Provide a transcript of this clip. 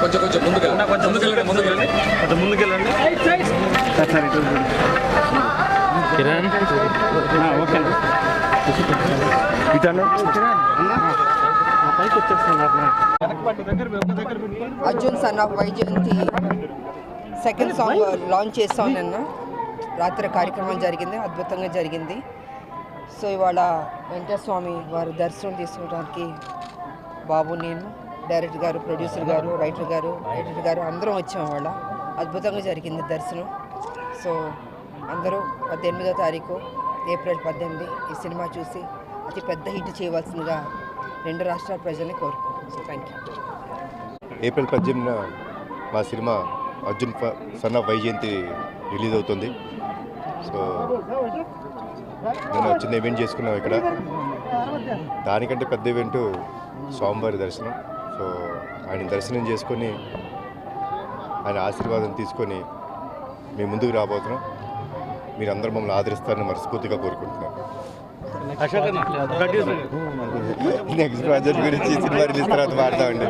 ముందుకెళ్ళండి. ముందుకెళ్ళండి ముందుకెళ్ళండి. కొంచెం ముందుకెళ్ళండి. సార్ ఇటు ఓకే అన్న. పైకి వచ్చేస్తున్నారు Arjun son of Vaijayanthi second song launch చేస్తాం నిన్న రాత్రి కార్యక్రమం జరిగింది అద్భుతంగా జరిగింది. సో ఇవాళ వెంకటస్వామి వారి దర్శనం తీసుకోవడానికి బాబు నేను డైరెక్టర్ గారు ప్రొడ్యూసర్ గారు రైటర్ గారు ఎడిటర్ గారు అందరం వచ్చాం వాళ్ళ అద్భుతంగా జరిగింది దర్శనం. సో అందరూ పద్దెనిమిదో తారీఖు ఏప్రిల్ పద్దెనిమిది ఈ సినిమా చూసి అతి పెద్ద హిట్ చేయవలసిందిగా రెండు రాష్ట్రాల ప్రజల్ని కోరుకుంటున్నాను థ్యాంక్ యూ ఏప్రిల్ పద్దెనిమిదిన మా సినిమా అర్జున్ ఫ- సన్ ఆఫ్ వైజయంతి రిలీజ్ అవుతుంది. సో నేను చిన్న ఈవెంట్ చేసుకున్నాం ఇక్కడ. దానికంటే పెద్ద ఈవెంట్ స్వామివారి దర్శనం. సో ఆయన దర్శనం చేసుకొని ఆయన ఆశీర్వాదం తీసుకొని మేము ముందుకు రాబోతున్నాం. మీరందరూ మమ్మల్ని ఆదరిస్తారని మనస్ఫూర్తిగా కోరుకుంటున్నాం. నెక్స్ట్ ప్రాజెక్ట్ గురించి సినిమా రిలీజ్ తర్వాత మాట్లాడండి